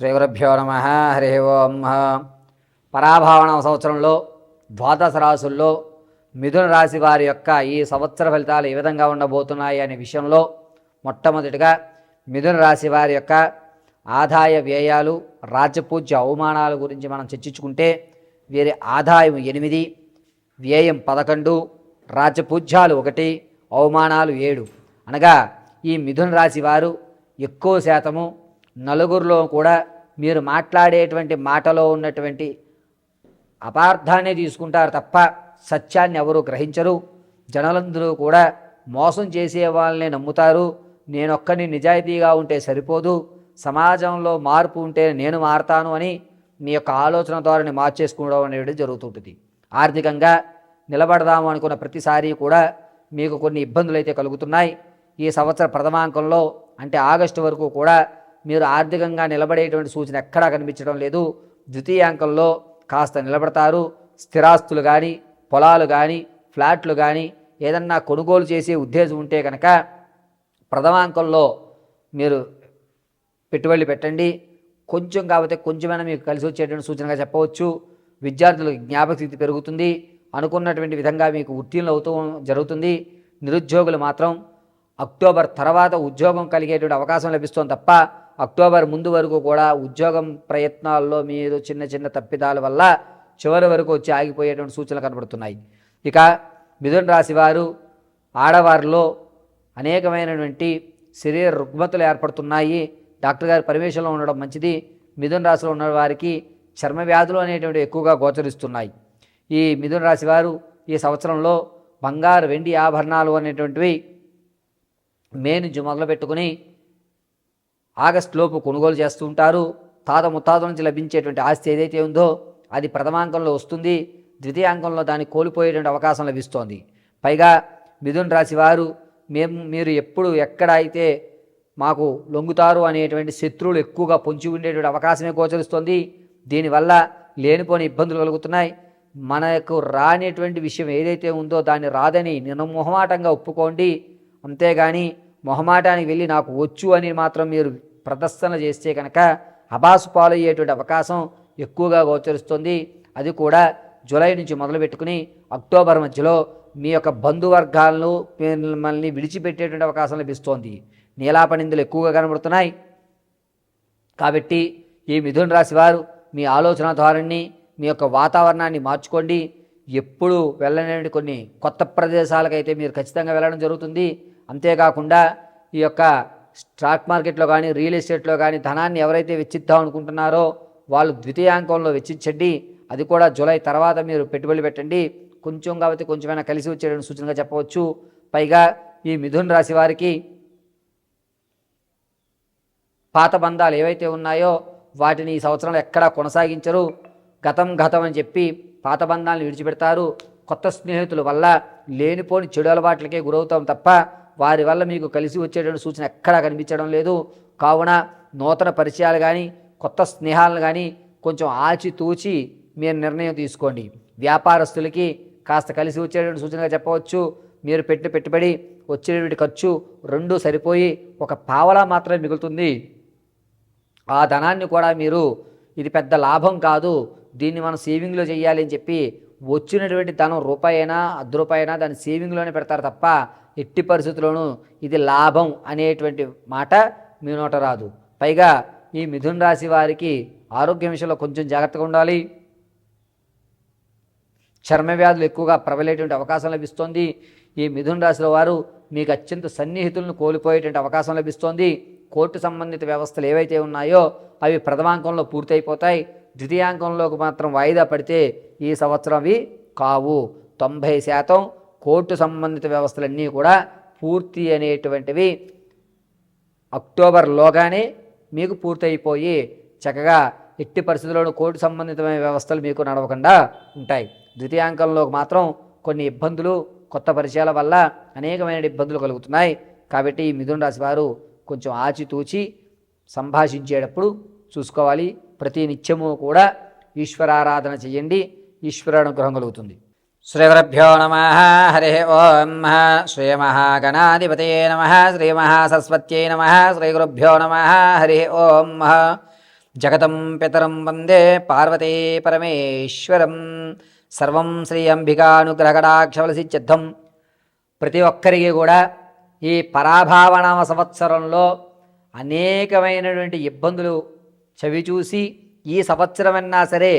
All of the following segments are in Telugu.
శ్రీగురుభ్యో నమ హరి ఓం. పరాభావన సంవత్సరంలో ద్వాదశ రాసుల్లో మిథున రాశి వారి యొక్క ఈ సంవత్సర ఫలితాలు ఏ విధంగా ఉండబోతున్నాయి అనే విషయంలో మొట్టమొదటిగా మిథున రాశి వారి యొక్క ఆదాయ వ్యయాలు రాజపూజ్య అవమానాల గురించి మనం చర్చించుకుంటే వీరి ఆదాయం ఎనిమిది వ్యయం పదకొండు రాజపూజ్యాలు ఒకటి అవమానాలు ఏడు. అనగా ఈ మిథున రాశి వారు ఎక్కువ శాతము నలుగురిలో కూడా మీరు మాట్లాడేటువంటి మాటలో ఉన్నటువంటి అపార్థాన్ని తీసుకుంటారు తప్ప సత్యాన్ని ఎవరు గ్రహించరు. జనలందరూ కూడా మోసం చేసే వాళ్ళని నమ్ముతారు. నేనొక్కని నిజాయితీగా ఉంటే సరిపోదు. సమాజంలో మార్పు ఉంటే నేను మారతాను అని మీ యొక్క ఆలోచన ధోరణి మార్చేసుకోవడం అనేది జరుగుతుంటుంది. ఆర్థికంగా నిలబడదాము అనుకున్న ప్రతిసారి కూడా మీకు కొన్ని ఇబ్బందులు అయితే కలుగుతున్నాయి. ఈ సంవత్సర ప్రథమాంకంలో అంటే ఆగస్టు వరకు కూడా మీరు ఆర్థికంగా నిలబడేటువంటి సూచన ఎక్కడా కనిపించడం లేదు. ద్వితీయాంకంలో కాస్త నిలబడతారు. స్థిరాస్తులు కానీ పొలాలు కానీ ఫ్లాట్లు కానీ ఏదన్నా కొనుగోలు చేసే ఉద్దేశం ఉంటే కనుక ప్రథమాంకంలో మీరు పెట్టుబడులు పెట్టండి. కొంచెం కాకపోతే కొంచెమైనా మీకు కలిసి వచ్చేటువంటి సూచనగా చెప్పవచ్చు. విద్యార్థులకు జ్ఞాపకశక్తి పెరుగుతుంది. అనుకున్నటువంటి విధంగా మీకు ఉత్తీర్ణులు అవుతూ జరుగుతుంది. నిరుద్యోగులు మాత్రం అక్టోబర్ తర్వాత ఉద్యోగం కలిగేటువంటి అవకాశం లభిస్తుంది తప్ప అక్టోబర్ ముందు వరకు కూడా ఉద్యోగం ప్రయత్నాల్లో మీరు చిన్న చిన్న తప్పిదాల వల్ల చివరి వరకు వచ్చి ఆగిపోయేటువంటి సూచనలు కనబడుతున్నాయి. ఇక మిథున రాశి వారు ఆడవారిలో అనేకమైనటువంటి శరీర రుగ్మతలు ఏర్పడుతున్నాయి. డాక్టర్ గారి పర్మిషన్లో ఉండడం మంచిది. మిథున రాశిలో ఉన్న వారికి చర్మ వ్యాధులు అనేటువంటి ఎక్కువగా గోచరిస్తున్నాయి. ఈ మిథున రాశి వారు ఈ సంవత్సరంలో బంగారు వెండి ఆభరణాలు అనేటువంటివి మే నుంచి మొదలుపెట్టుకుని ఆగస్టులోపు లోపు కొనుగోలు చేస్తూ ఉంటారు. తాత ముత్తాత నుంచి లభించేటువంటి ఆస్తి ఏదైతే ఉందో అది ప్రథమాంకంలో వస్తుంది. ద్వితీయాంకంలో దాన్ని కోల్పోయేటువంటి అవకాశం లభిస్తోంది. పైగా మిథున్ రాశి వారు మేము మీరు ఎప్పుడు ఎక్కడ అయితే మాకు లొంగుతారు అనేటువంటి శత్రువులు ఎక్కువగా పొంచి ఉండేటువంటి అవకాశమే గోచరిస్తుంది. దీనివల్ల లేనిపోని ఇబ్బందులు కలుగుతున్నాయి. మనకు రానిటువంటి విషయం ఏదైతే ఉందో దాన్ని రాదని నిర్మొహమాటంగా ఒప్పుకోండి. అంతేగాని మొహమాటానికి వెళ్ళి నాకు వచ్చు అని మాత్రం మీరు ప్రదర్శన చేస్తే కనుక అబాసు పాలయ్యేటువంటి అవకాశం ఎక్కువగా గోచరిస్తుంది. అది కూడా జూలై నుంచి మొదలుపెట్టుకుని అక్టోబర్ మధ్యలో మీ యొక్క బంధువర్గాలను మిమ్మల్ని విడిచిపెట్టేటువంటి అవకాశం లభిస్తోంది. నీలాపనిందులు ఎక్కువగా కనబడుతున్నాయి. కాబట్టి ఈ మిథున రాశి వారు మీ ఆలోచన ధోరణిని మీ యొక్క వాతావరణాన్ని మార్చుకోండి. ఎప్పుడు వెళ్ళలేని కొన్ని కొత్త ప్రదేశాలకైతే మీరు ఖచ్చితంగా వెళ్ళడం జరుగుతుంది. అంతేకాకుండా ఈ యొక్క స్టాక్ మార్కెట్లో కానీ రియల్ ఎస్టేట్లో కానీ ధనాన్ని ఎవరైతే వెచ్చిద్దాం అనుకుంటున్నారో వాళ్ళు ద్వితీయాంకంలో వెచ్చించండి అది కూడా జూలై తర్వాత మీరు పెట్టుబడి పెట్టండి. కొంచెం కాబట్టి కొంచెమైనా కలిసి వచ్చేటువంటి సూచనగా చెప్పవచ్చు. పైగా ఈ మిథున్ రాశి వారికి పాత బంధాలు ఏవైతే ఉన్నాయో వాటిని ఈ సంవత్సరంలో ఎక్కడా కొనసాగించరు. గతం గతం అని చెప్పి పాత బంధాలను విడిచిపెడతారు. కొత్త స్నేహితుల వల్ల లేనిపోని చెడు అలవాట్లకే గురవుతాం తప్ప వారి వల్ల మీకు కలిసి వచ్చేటువంటి సూచన ఎక్కడా కనిపించడం లేదు. కావున నూతన పరిచయాలు కానీ కొత్త స్నేహాలను కానీ కొంచెం ఆచితూచి మీరు నిర్ణయం తీసుకోండి. వ్యాపారస్తులకి కాస్త కలిసి వచ్చేటువంటి సూచనగా చెప్పవచ్చు. మీరు పెట్టిన పెట్టుబడి వచ్చేటువంటి ఖర్చు రెండు సరిపోయి ఒక పావలా మాత్రమే మిగులుతుంది. ఆ ధనాన్ని కూడా మీరు ఇది పెద్ద లాభం కాదు. దీన్ని మనం సేవింగ్లో చేయాలి అని చెప్పి వచ్చినటువంటి ధనం రూపాయైనా అర్ధ రూపాయైనా దాన్ని సేవింగ్లోనే పెడతారు తప్ప ఎట్టి పరిస్థితుల్లోనూ ఇది లాభం అనేటువంటి మాట మీ నోట రాదు. పైగా ఈ మిథున్ రాశి వారికి ఆరోగ్య విషయంలో కొంచెం జాగ్రత్తగా ఉండాలి. చర్మ వ్యాధులు ఎక్కువగా ప్రబలేటువంటి అవకాశం లభిస్తోంది. ఈ మిథున్ రాశిలో వారు మీకు అత్యంత సన్నిహితులను కోల్పోయేటువంటి అవకాశం లభిస్తోంది. కోర్టు సంబంధిత వ్యవస్థలు ఏవైతే ఉన్నాయో అవి ప్రథమాంకంలో పూర్తయిపోతాయి. ద్వితీయాంకంలోకి మాత్రం వాయిదా పడితే ఈ సంవత్సరం అవి కావు. తొంభై శాతం కోర్టు సంబంధిత వ్యవస్థలన్నీ కూడా పూర్తి అనేటువంటివి అక్టోబర్లోగానే మీకు పూర్తయిపోయి చక్కగా ఎట్టి పరిస్థితుల్లోనూ కోర్టు సంబంధితమైన వ్యవస్థలు మీకు నడవకుండా ఉంటాయి. ద్వితీయాంకంలో మాత్రం కొన్ని ఇబ్బందులు కొత్త పరిచయాల వల్ల అనేకమైన ఇబ్బందులు కలుగుతున్నాయి. కాబట్టి ఈ మిథున రాశి వారు కొంచెం ఆచితూచి సంభాషించేటప్పుడు చూసుకోవాలి. ప్రతి నిత్యము కూడా ఈశ్వరారాధన చేయండి. ఈశ్వర అనుగ్రహం కలుగుతుంది. శ్రీగురుభ్యో నమ హరి ఓం శ్రీమహాగణాధిపతయే నమ శ్రీమహాసరస్వత్యై నమ శ్రీగురుభ్యో నమ హరి ఓం జగతం పితరం వందే పార్వతీ పరమేశ్వరం సర్వం శ్రీ అంబికానుగ్రహకటాక్షవలసిద్ధం ప్రతి ఒక్కరికి కూడా ఈ పరాభావనామ సంవత్సరంలో అనేకమైనటువంటి ఇబ్బందులు చవిచూసి ఈ సంవత్సరమన్నా సరే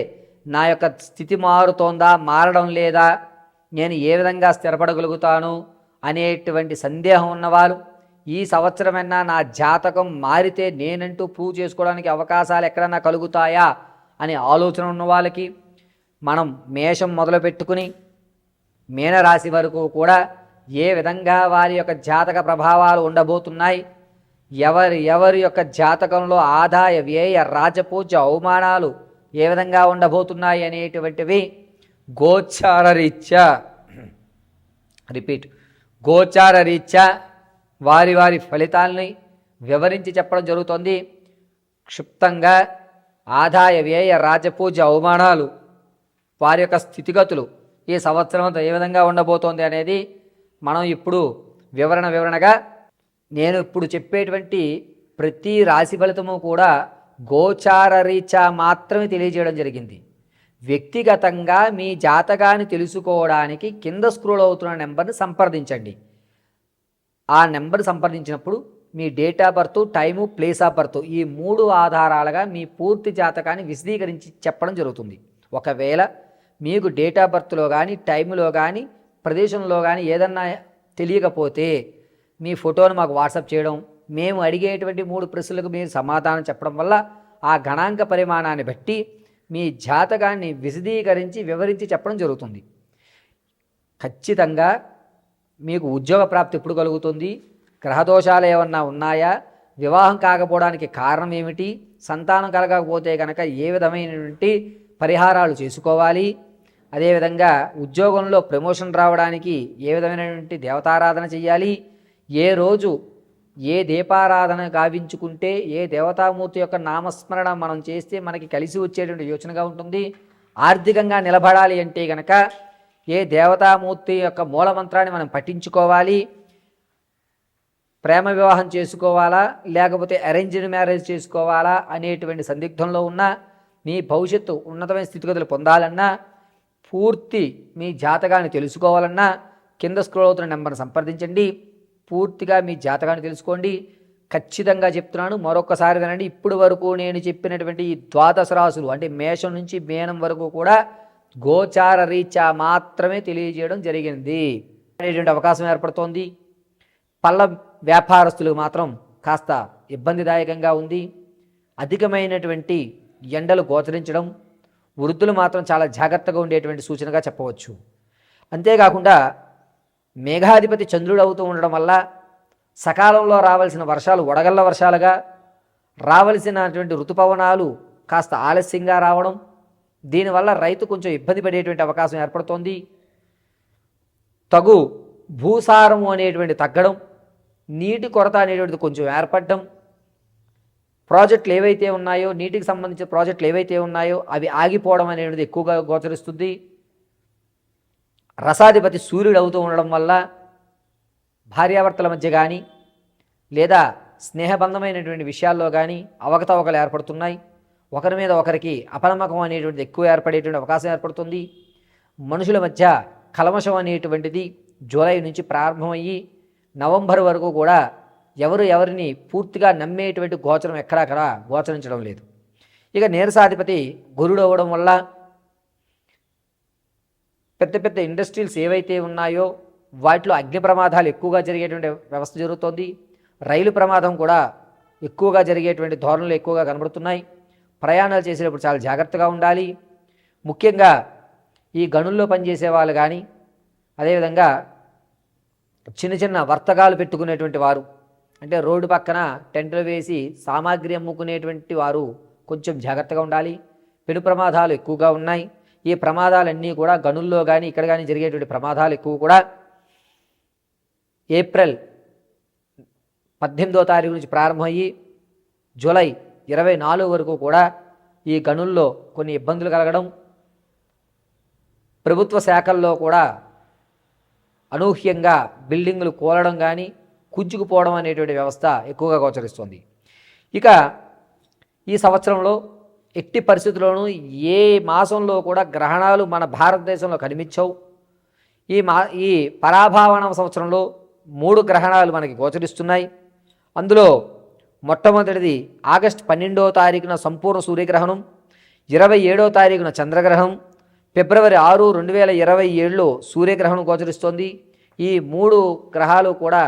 నా యొక్క స్థితి మారుతోందా మారడం లేదా నేను ఏ విధంగా స్థిరపడగలుగుతాను అనేటువంటి సందేహం ఉన్నవారు ఈ సంవత్సరమైనా నా జాతకం మారితే నేనంటూ ప్రూవ్ చేసుకోవడానికి అవకాశాలు ఎక్కడన్నా కలుగుతాయా అనే ఆలోచన ఉన్న వాళ్ళకి మనం మేషం మొదలు పెట్టుకుని మీనరాశి వరకు కూడా ఏ విధంగా వారి యొక్క జాతక ప్రభావాలు ఉండబోతున్నాయి ఎవరి ఎవరి యొక్క జాతకంలో ఆదాయ వ్యయ రాజపూజ అవమానాలు ఏ విధంగా ఉండబోతున్నాయి అనేటువంటివి గోచార రీత్యా రిపీట్. గోచార రీత్యా వారి వారి ఫలితాలని వివరించి చెప్పడం జరుగుతుంది. క్షుప్తంగా ఆదాయ వ్యయ రాజపూజ అవమానాలు వారి యొక్క స్థితిగతులు ఈ సంవత్సరం అంతా ఏ విధంగా ఉండబోతోంది అనేది మనం ఇప్పుడు వివరణ వివరణగా నేను ఇప్పుడు చెప్పేటువంటి ప్రతి రాశి ఫలితము కూడా గోచార రీత్యా మాత్రమే తెలియజేయడం జరిగింది. వ్యక్తిగతంగా మీ జాతకాన్ని తెలుసుకోవడానికి కింద స్క్రోల్ అవుతున్న నెంబర్ని సంప్రదించండి. ఆ నెంబర్ సంప్రదించినప్పుడు మీ date of birth time place of birth ఈ మూడు ఆధారాలుగా మీ పూర్తి జాతకాన్ని విశదీకరించి చెప్పడం జరుగుతుంది. ఒకవేళ మీకు డేట్ ఆఫ్ బర్త్లో కానీ టైంలో కానీ ప్రదేశంలో కానీ ఏదన్నా తెలియకపోతే మీ ఫోటోను మాకు వాట్సాప్ చేయడం మేము అడిగేటువంటి మూడు ప్రశ్నలకు మీరు సమాధానం చెప్పడం వల్ల ఆ గణాంక పరిమాణాన్ని బట్టి మీ జాతకాన్ని విశదీకరించి వివరించి చెప్పడం జరుగుతుంది. ఖచ్చితంగా మీకు ఉద్యోగ ప్రాప్తి ఎప్పుడు కలుగుతుంది? గ్రహదోషాలు ఏమన్నా ఉన్నాయా? వివాహం కాకపోవడానికి కారణం ఏమిటి? సంతానం కలగకపోతే కనుక ఏ విధమైనటువంటి పరిహారాలు చేసుకోవాలి? అదేవిధంగా ఉద్యోగంలో ప్రమోషన్ రావడానికి ఏ విధమైనటువంటి దేవతారాధన చేయాలి? ఏ రోజు ఏ దీపారాధన గావించుకుంటే ఏ దేవతామూర్తి యొక్క నామస్మరణ మనం చేస్తే మనకి కలిసి వచ్చేటువంటి యోచనగా ఉంటుంది. ఆర్థికంగా నిలబడాలి అంటే గనక ఏ దేవతామూర్తి యొక్క మూలమంత్రాన్ని మనం పఠించుకోవాలి. ప్రేమ వివాహం చేసుకోవాలా లేకపోతే అరేంజ్డ్ మ్యారేజ్ చేసుకోవాలా అనేటువంటి సందిగ్ధంలో ఉన్న మీ భవిష్యత్తు ఉన్నతమైన స్థితిగతులు పొందాలన్నా పూర్తి మీ జాతకాన్ని తెలుసుకోవాలన్నా కింద స్క్రోల్ అవుతున్న నెంబర్ని సంప్రదించండి. పూర్తిగా మీ జాతకాన్ని తెలుసుకోండి. ఖచ్చితంగా చెప్తున్నాను మరొకసారి వినండి. ఇప్పుడు వరకు నేను చెప్పినటువంటి ఈ ద్వాదశ రాసులు అంటే మేషం నుంచి మేనం వరకు కూడా గోచార రీత్యా మాత్రమే తెలియజేయడం జరిగింది అనేటువంటి అవకాశం ఏర్పడుతోంది. పళ్ళ వ్యాపారస్తులు మాత్రం కాస్త ఇబ్బందిదాయకంగా ఉంది. అధికమైనటువంటి ఎండలు గోచరించడం వృద్ధులు మాత్రం చాలా జాగ్రత్తగా ఉండేటువంటి సూచనగా చెప్పవచ్చు. అంతేకాకుండా మేఘాధిపతి చంద్రుడు అవుతూ ఉండడం వల్ల సకాలంలో రావాల్సిన వర్షాలు వడగళ్ళ వర్షాలుగా రావలసినటువంటి ఋతుపవనాలు కాస్త ఆలస్యంగా రావడం దీనివల్ల రైతు కొంచెం ఇబ్బంది పడేటువంటి అవకాశం ఏర్పడుతోంది. తగు భూసారము అనేటువంటి తగ్గడం నీటి కొరత అనేటువంటిది కొంచెం ఏర్పడడం ప్రాజెక్టులు ఏవైతే ఉన్నాయో నీటికి సంబంధించిన ప్రాజెక్టులు ఏవైతే ఉన్నాయో అవి ఆగిపోవడం అనేటువంటిది ఎక్కువగా గోచరిస్తుంది. రసాధిపతి సూర్యుడు అవుతూ ఉండడం వల్ల భార్యాభర్తల మధ్య కానీ లేదా స్నేహబంధమైనటువంటి విషయాల్లో కానీ అవకతవకలు ఏర్పడుతున్నాయి. ఒకరి మీద ఒకరికి అపనమ్మకం అనేటువంటిది ఎక్కువ ఏర్పడేటువంటి అవకాశం ఏర్పడుతుంది. మనుషుల మధ్య కలమషం అనేటువంటిది జూలై నుంచి ప్రారంభమయ్యి నవంబర్ వరకు కూడా ఎవరు ఎవరిని పూర్తిగా నమ్మేటువంటి గోచరం ఎక్కడక్కడ గోచరించడం లేదు. ఇక నీరసాధిపతి గురుడు అవ్వడం వల్ల పెద్ద పెద్ద ఇండస్ట్రీస్ ఏవైతే ఉన్నాయో వాటిలో అగ్ని ప్రమాదాలు ఎక్కువగా జరిగేటువంటి వ్యవస్థ జరుగుతోంది. రైలు ప్రమాదం కూడా ఎక్కువగా జరిగేటువంటి ధోరణులు ఎక్కువగా కనబడుతున్నాయి. ప్రయాణాలు చేసేటప్పుడు చాలా జాగ్రత్తగా ఉండాలి. ముఖ్యంగా ఈ గనుల్లో పనిచేసే వాళ్ళు కానీ అదేవిధంగా చిన్న చిన్న వర్తకాలు పెట్టుకునేటువంటి వారు అంటే రోడ్డు పక్కన టెంట్లు వేసి సామాగ్రి అమ్ముకునేటువంటి వారు కొంచెం జాగ్రత్తగా ఉండాలి. పెను ప్రమాదాలు ఎక్కువగా ఉన్నాయి. ఈ ప్రమాదాలన్నీ కూడా గనుల్లో కానీ ఇక్కడ కానీ జరిగేటువంటి ప్రమాదాలు ఎక్కువ కూడా ఏప్రిల్ పద్దెనిమిదో తారీఖు నుంచి ప్రారంభమయ్యి జూలై ఇరవై నాలుగు వరకు కూడా ఈ గనుల్లో కొన్ని ఇబ్బందులు కలగడం ప్రభుత్వ శాఖల్లో కూడా అనూహ్యంగా బిల్డింగులు కూలడం కానీ కుజ్జుకుపోవడం అనేటువంటి వ్యవస్థ ఎక్కువగా గోచరిస్తుంది. ఇక ఈ సంవత్సరంలో ఎట్టి పరిస్థితుల్లోనూ ఏ మాసంలో కూడా గ్రహణాలు మన భారతదేశంలో కనిపించవు. ఈ మా ఈ పరాభావన సంవత్సరంలో మూడు గ్రహణాలు మనకి గోచరిస్తున్నాయి. అందులో మొట్టమొదటిది ఆగస్ట్ పన్నెండవ తారీఖున సంపూర్ణ సూర్యగ్రహణం ఇరవై ఏడవ తారీఖున చంద్రగ్రహణం ఫిబ్రవరి ఆరు రెండు వేల ఇరవై ఏడులో సూర్యగ్రహణం గోచరిస్తోంది. ఈ మూడు గ్రహాలు కూడా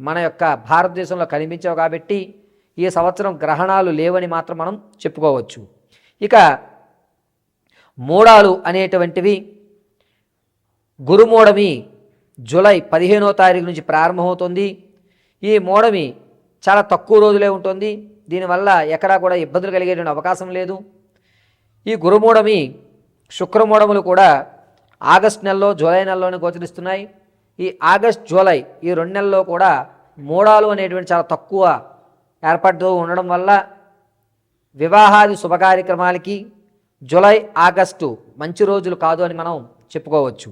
మన యొక్క భారతదేశంలో కనిపించవు కాబట్టి ఈ సంవత్సరం గ్రహణాలు లేవని మాత్రం మనం చెప్పుకోవచ్చు. ఇక మూడాలు అనేటువంటివి గురుమూడమి జూలై పదిహేనో తారీఖు నుంచి ప్రారంభమవుతుంది. ఈ మూడమి చాలా తక్కువ రోజులే ఉంటుంది. దీనివల్ల ఎక్కడా కూడా ఇబ్బందులు కలిగేటువంటి అవకాశం లేదు. ఈ గురుమూడమి శుక్రమూడములు కూడా ఆగస్ట్ నెలలో జూలై నెలలోనే గోచరిస్తున్నాయి. ఈ ఆగస్ట్ జూలై ఈ రెండు నెలల్లో కూడా మూడాలు అనేటువంటి చాలా తక్కువ ఏర్పడుతూ ఉండడం వల్ల వివాహాది శుభకార్యక్రమాలకి జూలై ఆగస్టు మంచి రోజులు కాదు అని మనం చెప్పుకోవచ్చు.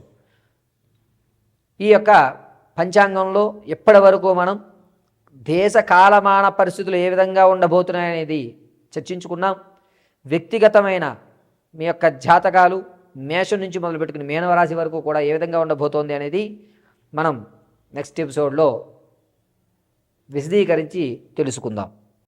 ఈ యొక్క పంచాంగంలో ఇప్పటి వరకు మనం దేశ కాలమాన పరిస్థితులు ఏ విధంగా ఉండబోతున్నాయనేది చర్చించుకున్నాం. వ్యక్తిగతమైన మీ యొక్క జాతకాలు మేషం నుంచి మొదలుపెట్టుకుని మీనవరాశి వరకు కూడా ఏ విధంగా ఉండబోతోంది అనేది మనం నెక్స్ట్ ఎపిసోడ్లో విశదీకరించి తెలుసుకుందాం.